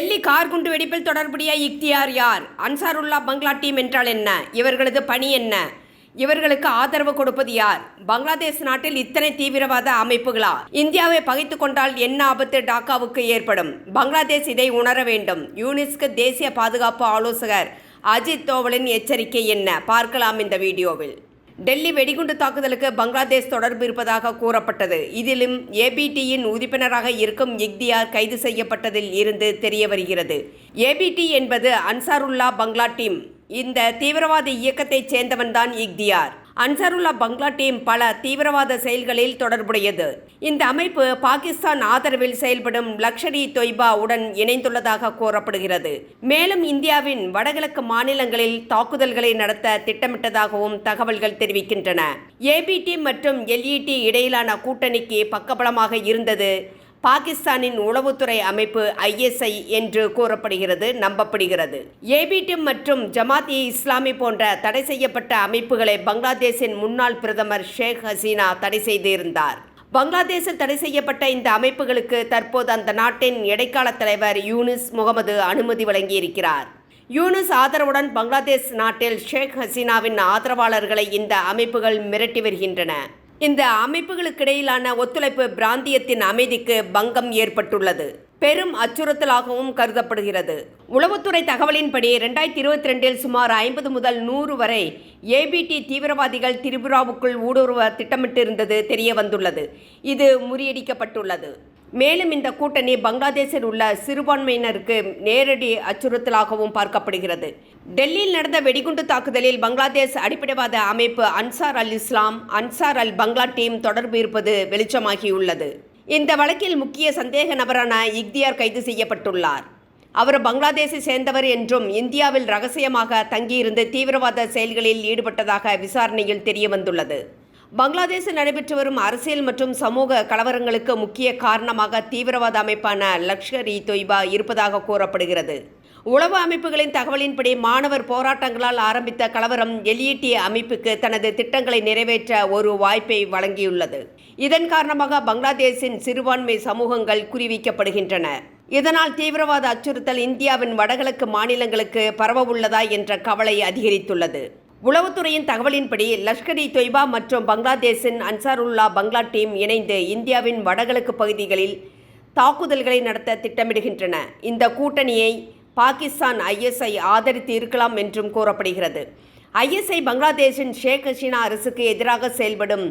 Delhi car குண்டு வெடிப்பில் தொடர்புடைய இக்தியார் யார்? அன்சாருல்லா பங்களா டீம் என்றால் என்ன? இவர்களது பணி என்ன? இவர்களுக்கு ஆதரவு கொடுப்பது யார்? பங்களாதேஷ் நாட்டில் இத்தனை தீவிரவாத அமைப்புகளா? இந்தியாவை பகைத்து கொண்டால் என்ன ஆபத்து டாக்காவுக்கு ஏற்படும்? பங்களாதேஷ் இதை உணர வேண்டும். யூனிஸ்க்கு தேசிய பாதுகாப்பு ஆலோசகர் அஜித் தோவலின் எச்சரிக்கை என்ன? பார்க்கலாம் இந்த வீடியோவில். டெல்லி வெடிகுண்டு தாக்குதலுக்கு பங்களாதேஷ் தொடர்பு இருப்பதாக கூறப்பட்டது. இதிலும் ஏபிடியின் உறுப்பினராக இருக்கும் இக்தியார் கைது செய்யப்பட்டதில் இருந்து தெரிய வருகிறது. ஏபிடி என்பது அன்சாருல்லா பங்களா டீம். இந்த தீவிரவாத இயக்கத்தைச் சேர்ந்தவன்தான் இக்தியார். அன்சாருல்லா பங்களா டீம் பல தீவிரவாத செயல்களில் தொடர்புடையது. இந்த அமைப்பு பாகிஸ்தான் ஆதரவில் செயல்படும் லக்ஷரி தொய்பா உடன் இணைந்துள்ளதாக கூறப்படுகிறது. மேலும் இந்தியாவின் வடகிழக்கு மாநிலங்களில் தாக்குதல்களை நடத்த திட்டமிட்டதாகவும் தகவல்கள் தெரிவிக்கின்றன. ஏபிடி மற்றும் எல்இடி இடையிலான கூட்டணிக்கு பக்கபலமாக இருந்தது. பாகிஸ்தானின் உளவுத்துறை அமைப்பு ஐஎஸ்ஐ என்று கூறப்படுகிறது நம்பப்படுகிறது. ஏபிடி மற்றும் ஜமாத் இ இஸ்லாமி போன்ற தடை செய்யப்பட்ட அமைப்புகளை பங்களாதேஷின் முன்னாள் பிரதமர் ஷேக் ஹசீனா தடை செய்திருந்தார். பங்களாதேஷில் தடை செய்யப்பட்ட இந்த அமைப்புகளுக்கு தற்போது அந்த நாட்டின் இடைக்கால தலைவர் யூனிஸ் முகமது அனுமதி வழங்கியிருக்கிறார். யூனுஸ் ஆதரவுடன் பங்களாதேஷ் நாட்டில் ஷேக் ஹசீனாவின் ஆதரவாளர்களை இந்த அமைப்புகள் மிரட்டி வருகின்றன. இந்த அமைப்புகளுக்கிடையிலான ஒத்துழைப்பு பிராந்தியத்தின் அமைதிக்கு பங்கம் ஏற்பட்டுள்ளது. பெரும் அச்சுறுத்தலாகவும் கருதப்படுகிறது. உளவுத்துறை தகவலின்படி ரெண்டாயிரத்தி இருபத்தி ரெண்டில் சுமார் ஐம்பது முதல் நூறு வரை ஏபிடி தீவிரவாதிகள் திரிபுராவுக்குள் ஊடுருவ திட்டமிட்டிருந்தது தெரிய வந்துள்ளது இது முறியடிக்கப்பட்டுள்ளது. மேலும் இந்த கூட்டணி பங்களாதேஷில் உள்ள சிறுபான்மையினருக்கு நேரடி அச்சுறுத்தலாகவும் பார்க்கப்படுகிறது. டெல்லியில் நடந்த வெடிகுண்டு தாக்குதலில் பங்களாதேஷ் அடிப்படைவாத அமைப்பு அன்சார் அல் இஸ்லாம் அன்சார் அல் பங்களா டீம் தொடர்பு இருப்பது வெளிச்சமாகியுள்ளது. இந்த வழக்கில் முக்கிய சந்தேக நபரான இக்தியார் கைது செய்யப்பட்டுள்ளார். அவர் பங்களாதேஷை சேர்ந்தவர் என்றும் இந்தியாவில் ரகசியமாக தங்கியிருந்து தீவிரவாத செயல்களில் ஈடுபட்டதாக விசாரணையில் தெரியவந்துள்ளது. பங்களாதேஷில் நடைபெற்று வரும் அரசியல் மற்றும் சமூக கலவரங்களுக்கு முக்கிய காரணமாக தீவிரவாத அமைப்பான லஷ்கர் இ தொய்பா இருப்பதாக கூறப்படுகிறது. உளவு அமைப்புகளின் தகவலின்படி மாணவர் போராட்டங்களால் ஆரம்பித்த கலவரம் எல்இடி அமைப்புக்கு தனது திட்டங்களை நிறைவேற்ற ஒரு வாய்ப்பை வழங்கியுள்ளது. இதன் காரணமாக பங்களாதேஷின் சிறுபான்மை சமூகங்கள் குறிவிக்கப்படுகின்றன. இதனால் தீவிரவாத அச்சுறுத்தல் இந்தியாவின் வடகிழக்கு மாநிலங்களுக்கு பரவவுள்ளதா என்ற கவலை அதிகரித்துள்ளது. உளவுத்துறையின் தகவலின்படி லஷ்கர் இ தொய்பா மற்றும் பங்களாதேஷின் அன்சாருல்லா பங்களா டீம் இணைந்து இந்தியாவின் வடகிழக்கு பகுதிகளில் தாக்குதல்களை நடத்த திட்டமிடுகின்றன. இந்த கூட்டணியை பாகிஸ்தான் ஐஎஸ்ஐ ஆதரித்து இருக்கலாம் என்றும் கூறப்படுகிறது. ஐஎஸ்ஐ பங்களாதேஷின் ஷேக் ஹசீனா அரசுக்கு எதிராக செயல்படும்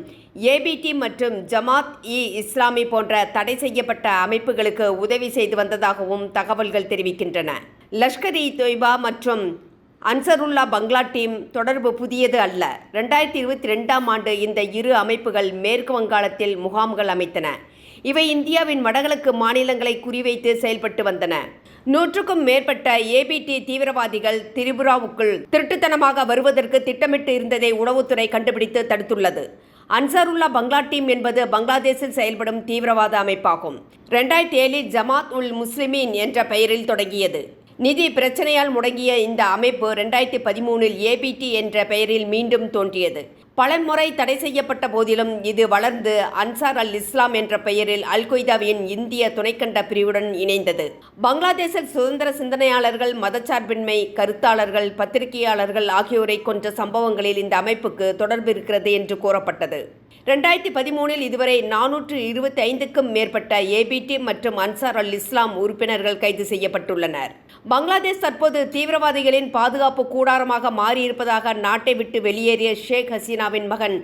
ஏபிடி மற்றும் ஜமாத் இ இஸ்லாமி போன்ற தடை செய்யப்பட்ட அமைப்புகளுக்கு உதவி செய்து வந்ததாகவும் தகவல்கள் தெரிவிக்கின்றன. லஷ்கர் இ தொய்பா மற்றும் அன்சருல்லா பங்களா டீம் தொடர்பு புதியது அல்ல. ரெண்டாயிரத்தி இருபத்தி ரெண்டாம் ஆண்டு இந்த இரு அமைப்புகள் மேற்கு வங்காளத்தில் முகாம்கள் அமைத்தன. இவை இந்தியாவின் வடகிழக்கு மாநிலங்களை குறிவைத்து செயல்பட்டு வந்தன. நூற்றுக்கும் மேற்பட்ட ஏபிடி தீவிரவாதிகள் திரிபுராவுக்குள் திருட்டுத்தனமாக வருவதற்கு திட்டமிட்டு இருந்ததை உளவுத்துறை கண்டுபிடித்து தடுத்துள்ளது. அன்சாருல்லா பங்களா டீம் என்பது பங்களாதேஷில் செயல்படும் தீவிரவாத அமைப்பாகும். ரெண்டாயிரத்தி ஏழில் ஜமாத் உல் முஸ்லிமீன் என்ற பெயரில் தொடங்கியது. நிதி பிரச்சனையால் முடங்கிய இந்த அமைப்பு ரெண்டாயிரத்தி பதிமூணில் ஏபிடி என்ற பெயரில் மீண்டும் தோன்றியது. பலமுறை தடை செய்யப்பட்ட போதிலும் இது வளர்ந்து அன்சார் அல் இஸ்லாம் என்ற பெயரில் அல் கொய்தாவின் இந்திய துணைக்கண்ட பிரிவுடன் இணைந்தது. பங்களாதேஷில் சுதந்திர சிந்தனையாளர்கள் மதச்சார்பின்மை கருத்தாளர்கள் பத்திரிகையாளர்கள் ஆகியோரை கொன்ற சம்பவங்களில் இந்த அமைப்புக்கு தொடர்பு இருக்கிறது என்று கூறப்பட்டது. ரெண்டாயிரத்தி பதிமூணில் இதுவரை நானூற்று இருபத்தி ஐந்துக்கும் மேற்பட்ட ஏபிடி மற்றும் அன்சார் அல் இஸ்லாம் உறுப்பினர்கள் கைது செய்யப்பட்டுள்ளனர். பங்களாதேஷ் தற்போது தீவிரவாதிகளின் பாதுகாப்பு கூடாரமாக மாறியிருப்பதாக நாட்டை விட்டு வெளியேறிய ஷேக் ஹசீனாவின் மகன்.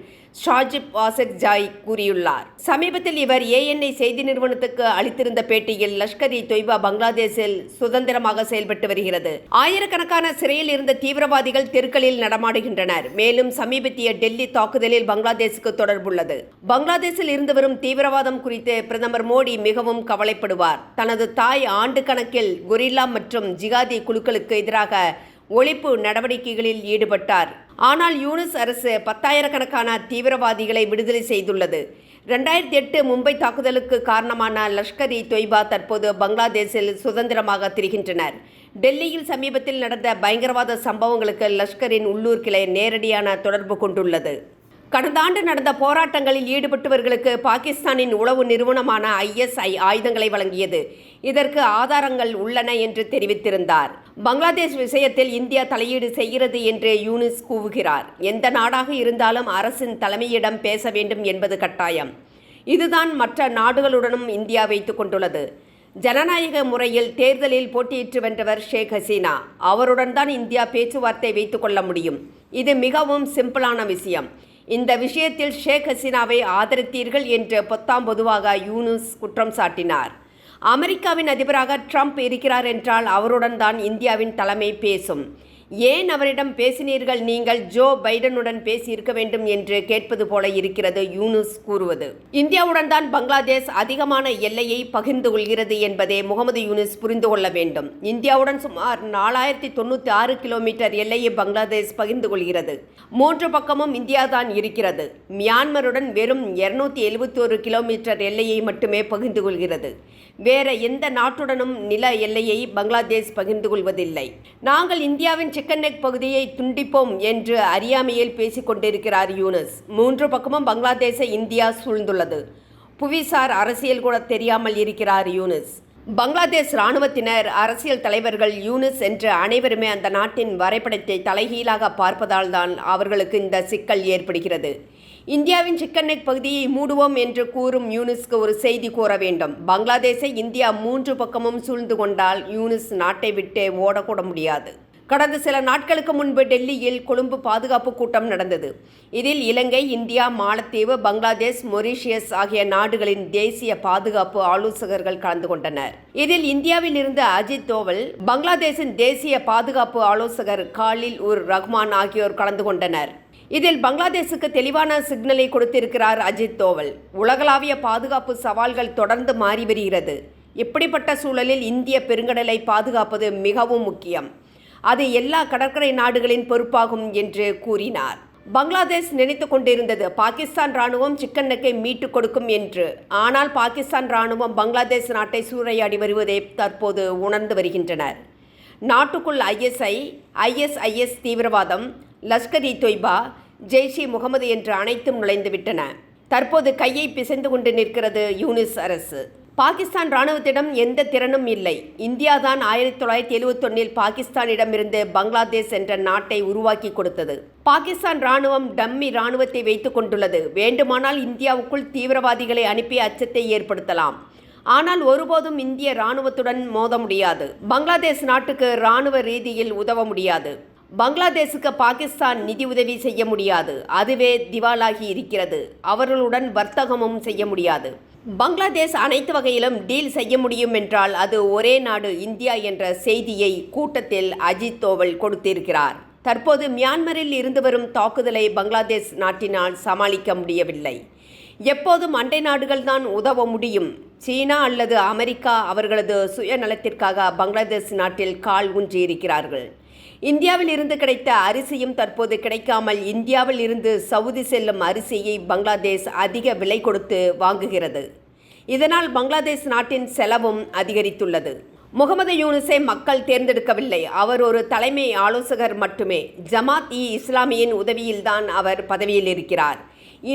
ஷாஜிப் வாசக் ஜாய் கூறியுள்ளார். சமீபத்தில் இவர் ஏஎன்ஐ செய்தி நிறுவனத்துக்கு அளித்திருந்த பேட்டியில் லஷ்கர் இ தொய்பா பங்களாதேஷில் சுதந்திரமாக செயல்பட்டு வருகிறது. ஆயிரக்கணக்கான சிறையில் இருந்த தீவிரவாதிகள் தெருக்களில் நடமாடுகின்றனர். மேலும் சமீபத்திய டெல்லி தாக்குதலில் பங்களாதேஷுக்கு தொடர்புள்ளது. பங்களாதேஷில் இருந்து வரும் தீவிரவாதம் குறித்து பிரதமர் மோடி மிகவும் கவலைப்படுவார். தனது தாய் ஆண்டு கணக்கில் கொரில்லா மற்றும் ஜிகாதி குழுக்களுக்கு எதிராக ஒழிப்பு நடவடிக்கைகளில் ஈடுபட்டார். ஆனால் யூனிஸ் அரசு பத்தாயிரக்கணக்கான தீவிரவாதிகளை விடுதலை செய்துள்ளது. ரெண்டாயிரத்தி எட்டு மும்பை தாக்குதலுக்கு காரணமான லஷ்கர் இ தொய்பா தற்போது பங்களாதேஷில் சுதந்திரமாக திரிகின்றனர். டெல்லியில் சமீபத்தில் நடந்த பயங்கரவாத சம்பவங்களுக்கு லஷ்கரின் உள்ளூர் கிளை நேரடியான தொடர்பு கொண்டுள்ளது. கடந்த ஆண்டு நடந்த போராட்டங்களில் ஈடுபட்டவர்களுக்கு பாகிஸ்தானின் உளவு நிறுவனமான ஐஎஸ்ஐ ஆயுதங்களை வழங்கியது. இதற்கு ஆதாரங்கள் உள்ளன என்று தெரிவித்திருந்தார். பங்களாதேஷ் விஷயத்தில் இந்தியா தலையீடு செய்கிறது என்று யூனிஸ் கூவுகிறார். எந்த நாடாக இருந்தாலும் அரசின் தலைமையிடம் பேச வேண்டும் என்பது கட்டாயம். இதுதான் மற்ற நாடுகளுடனும் இந்தியா வைத்துக் கொண்டுள்ளது. ஜனநாயக முறையில் தேர்தலில் போட்டியிட்டு வென்றவர் ஷேக் ஹசீனா. அவருடன் தான் இந்தியா பேச்சுவார்த்தை வைத்துக் கொள்ள முடியும். இது மிகவும் சிம்பிளான விஷயம். இந்த விஷயத்தில் ஷேக் ஹசீனாவை ஆதரித்தீர்கள் என்று பொத்தாம் பொதுவாக யூனுஸ் குற்றம் சாட்டினார். அமெரிக்காவின் அதிபராக ட்ரம்ப் இருக்கிறார் என்றால் அவருடன் தான் இந்தியாவின் தலைமை பேசும். ஏன் அவரிடம் பேசினீர்கள்? நீங்கள் ஜோ பைடனுடன் பேசியிருக்க வேண்டும் என்று கேட்பது போல இருக்கிறது யூனுஸ் கூறுவது. இந்தியாவுடன் தான் பங்களாதேஷ் அதிகமான எல்லையை பகிர்ந்து கொள்கிறது என்பதை முகமது யூனுஸ் புரிந்து கொள்ள வேண்டும். இந்தியாவுடன் சுமார் நாலாயிரத்தி தொண்ணூற்றி ஆறு கிலோமீட்டர் எல்லையை பங்களாதேஷ் பகிர்ந்து கொள்கிறது. மூன்று பக்கமும் இந்தியா தான் இருக்கிறது. மியான்மருடன் வெறும் இருநூத்தி எழுபத்தி ஒரு கிலோமீட்டர் எல்லையை மட்டுமே பகிர்ந்து கொள்கிறது. வேற எந்த நாட்டுடனும் நில எல்லையை பங்களாதேஷ் பகிர்ந்து கொள்வதில்லை. நாங்கள் இந்தியாவின் சிக்கன் நெக் பகுதியை துண்டிப்போம் என்று அறியாமையில் பேசிக் கொண்டிருக்கிறார் யூனஸ். மூன்று பக்கமும் பங்களாதேஷை இந்தியா சூழ்ந்துள்ளது. புவிசார் அரசியல் கூட தெரியாமல் இருக்கிறார் யூனஸ். பங்களாதேஷ் இராணுவத்தினர் அரசியல் தலைவர்கள் யூனிஸ் என்று அனைவருமே அந்த நாட்டின் வரைபடத்தை தலைகீழாக பார்ப்பதால் தான் அவர்களுக்கு இந்த சிக்கல் ஏற்படுகிறது. இந்தியாவின் சிக்கன் நெக் பகுதியை மூடுவோம் என்று கூறும் யூனிஸ்க்கு ஒரு செய்தி கூற வேண்டும். பங்களாதேஷை இந்தியா மூன்று பக்கமும் சூழ்ந்து கொண்டால் யூனிஸ் நாட்டை விட்டு ஓடக்கூட முடியாது. கடந்த சில நாட்களுக்கு முன்பு டெல்லியில் கொழும்பு பாதுகாப்பு கூட்டம் நடந்தது. இதில் இலங்கை இந்தியா மாலத்தீவு பங்களாதேஷ் மொரீஷியஸ் ஆகிய நாடுகளின் தேசிய பாதுகாப்பு ஆலோசகர்கள் கலந்து கொண்டனர். இதில் இந்தியாவில் இருந்த அஜித் தோவல் பங்களாதேஷின் தேசிய பாதுகாப்பு ஆலோசகர் காலில் உர் ரஹ்மான் ஆகியோர் கலந்து கொண்டனர். இதில் பங்களாதேஷுக்கு தெளிவான சிக்னலை கொடுத்திருக்கிறார் அஜித் தோவல். உலகளாவிய பாதுகாப்பு சவால்கள் தொடர்ந்து மாறி வருகிறது. இப்படிப்பட்ட சூழலில் இந்திய பெருங்கடலை பாதுகாப்பது மிகவும் முக்கியம். அது எல்லா கடற்கரை நாடுகளின் பொறுப்பாகும் என்று கூறினார். பங்களாதேஷ் நினைத்து கொண்டிருந்தது பாகிஸ்தான் ராணுவம் சிக்கன் நெக்கை மீட்டுக் கொடுக்கும் என்று. ஆனால் பாகிஸ்தான் ராணுவம் பங்களாதேஷ் நாட்டை சூறையாடி வருவதை தற்போது உணர்ந்து வருகின்றனர். நாட்டுக்குள் ஐஎஸ்ஐ ஐஎஸ்ஐஎஸ் தீவிரவாதம் லஷ்கர் இ தொய்பா ஜெய்ஷ் இ முகமது என்று அனைத்தும் நுழைந்துவிட்டன. தற்போது கையை பிசைந்து கொண்டு நிற்கிறது யூனிஸ் அரசு. பாகிஸ்தான் ராணுவத்திடம் எந்த திறனும் இல்லை. இந்தியா தான் ஆயிரத்தி தொள்ளாயிரத்தி எழுவத்தொன்னில் பாகிஸ்தானிடமிருந்து பங்களாதேஷ் என்ற நாட்டை உருவாக்கி கொடுத்தது. பாகிஸ்தான் ராணுவம் டம்மி ராணுவத்தை வைத்துக் கொண்டுள்ளது. வேண்டுமானால் இந்தியாவுக்குள் தீவிரவாதிகளை அனுப்பி அச்சத்தை ஏற்படுத்தலாம். ஆனால் ஒருபோதும் இந்திய ராணுவத்துடன் மோத முடியாது. பங்களாதேஷ் நாட்டுக்கு ராணுவ ரீதியில் உதவ முடியாது. பங்களாதேஷுக்கு பாகிஸ்தான் நிதி உதவி செய்ய முடியாது. அதுவே திவாலாகி இருக்கிறது. அவர்களுடன் வர்த்தகமும் செய்ய முடியாது. பங்களாதேஷ் அனைத்து வகையிலும் டீல் செய்ய முடியும் என்றால் அது ஒரே நாடு இந்தியா என்ற செய்தியை கூட்டத்தில் அஜித் தோவல் கொடுத்திருக்கிறார். தற்போது மியான்மரில் இருந்து வரும் தாக்குதலை பங்களாதேஷ் நாட்டினால் சமாளிக்க முடியவில்லை. எப்போதும் அண்டை நாடுகள் தான் உதவ முடியும்? சீனா அல்லது அமெரிக்கா அவர்களது சுயநலத்திற்காக பங்களாதேஷ் நாட்டில் கால் ஊன்றியிருக்கிறார்கள். இந்தியாவில் இருந்து கிடைத்த அரிசியும் தற்போது கிடைக்காமல் இந்தியாவில் இருந்து சவுதி செல்லும் அரிசியை பங்களாதேஷ் அதிக விலை கொடுத்து வாங்குகிறது. இதனால் பங்களாதேஷ் நாட்டின் செலவும் அதிகரித்துள்ளது. முகமது யூனுஸை மக்கள் தேர்ந்தெடுக்கவில்லை. அவர் ஒரு தலைமை ஆலோசகர் மட்டுமே. ஜமாத் இ இஸ்லாமியின் உதவியில்தான் அவர் பதவியில் இருக்கிறார்.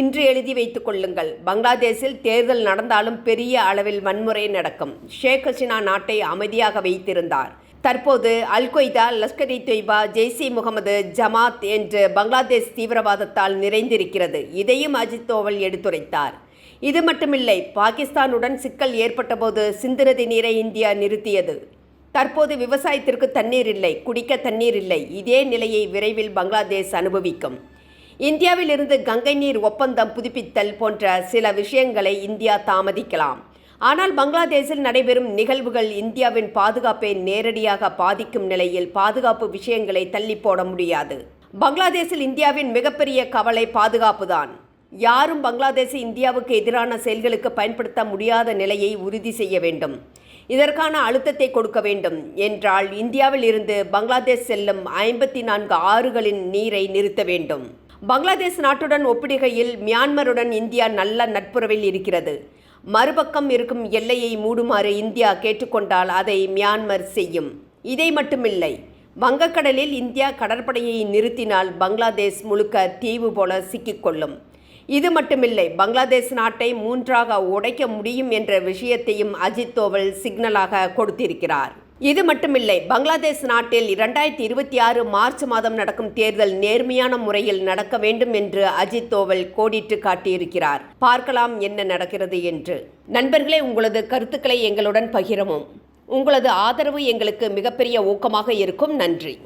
இன்று எழுதி வைத்துக் கொள்ளுங்கள். பங்களாதேஷில் தேர்தல் நடந்தாலும் பெரிய அளவில் வன்முறை நடக்கும். ஷேக் ஹசினா நாட்டை அமைதியாக வைத்திருந்தார். தற்போது அல் கொய்தா லஷ்கர் இ தொய்பா ஜெய்சி முகமது ஜமாத் என்று பங்களாதேஷ் தீவிரவாதத்தால் நிறைந்திருக்கிறது. இதையும் அஜித் தோவல் எடுத்துரைத்தார். இது மட்டுமில்லை பாகிஸ்தானுடன் சிக்கல் ஏற்பட்டபோது சிந்துநதி நீரை இந்தியா நிறுத்தியது. தற்போது விவசாயத்திற்கு தண்ணீர் இல்லை குடிக்க தண்ணீர் இல்லை. இதே நிலையை விரைவில் பங்களாதேஷ் அனுபவிக்கும். இந்தியாவிலிருந்து கங்கை நீர் ஒப்பந்தம் புதுப்பித்தல் போன்ற சில விஷயங்களை இந்தியா தாமதிக்கலாம். ஆனால் பங்களாதேஷில் நடைபெறும் நிகழ்வுகள் இந்தியாவின் பாதுகாப்பை நேரடியாக பாதிக்கும் நிலையில் பாதுகாப்பு விஷயங்களை தள்ளி போட முடியாது. பங்களாதேஷில் இந்தியாவின் மிகப்பெரிய கவலை பாதுகாப்புதான். யாரும் பங்களாதேஷை இந்தியாவுக்கு எதிரான செயல்களுக்கு பயன்படுத்த முடியாத நிலையை உறுதி செய்ய வேண்டும். இதற்கான அழுத்தத்தை கொடுக்க வேண்டும். என்றால் இந்தியாவில் இருந்து பங்களாதேஷ் செல்லும் ஐம்பத்தி நான்கு ஆறுகளின் நீரை நிறுத்த வேண்டும். பங்களாதேஷ் நாட்டுடன் ஒப்பிடுகையில் மியான்மருடன் இந்தியா நல்ல நட்புறவில் இருக்கிறது. மறுபக்கம் இருக்கும் எல்லையை மூடுமாறு இந்தியா கேட்டுக்கொண்டால் அதை மியான்மர் செய்யும். இதை மட்டுமில்லை வங்கக்கடலில் இந்தியா கடற்படையை நிறுத்தினால் பங்களாதேஷ் முழுக்க தீவு போல சிக்கிக்கொள்ளும். இது மட்டுமில்லை பங்களாதேஷ் நாட்டை மூன்றாக உடைக்க முடியும் என்ற விஷயத்தையும் அஜித் தோவல் சிக்னலாக கொடுத்திருக்கிறார். இது மட்டுமில்லை பங்களாதேஷ் நாட்டில் இரண்டாயிரத்தி இருபத்தி ஆறு மார்ச் மாதம் நடக்கும் தேர்தல் நேர்மையான முறையில் நடக்க வேண்டும் என்று அஜித் தோவல் கோடிட்டு காட்டியிருக்கிறார். பார்க்கலாம் என்ன நடக்கிறது என்று. நண்பர்களே உங்களது கருத்துக்களை எங்களுடன் பகிரவும். உங்களது ஆதரவு எங்களுக்கு மிகப்பெரிய ஊக்கமாக இருக்கும். நன்றி.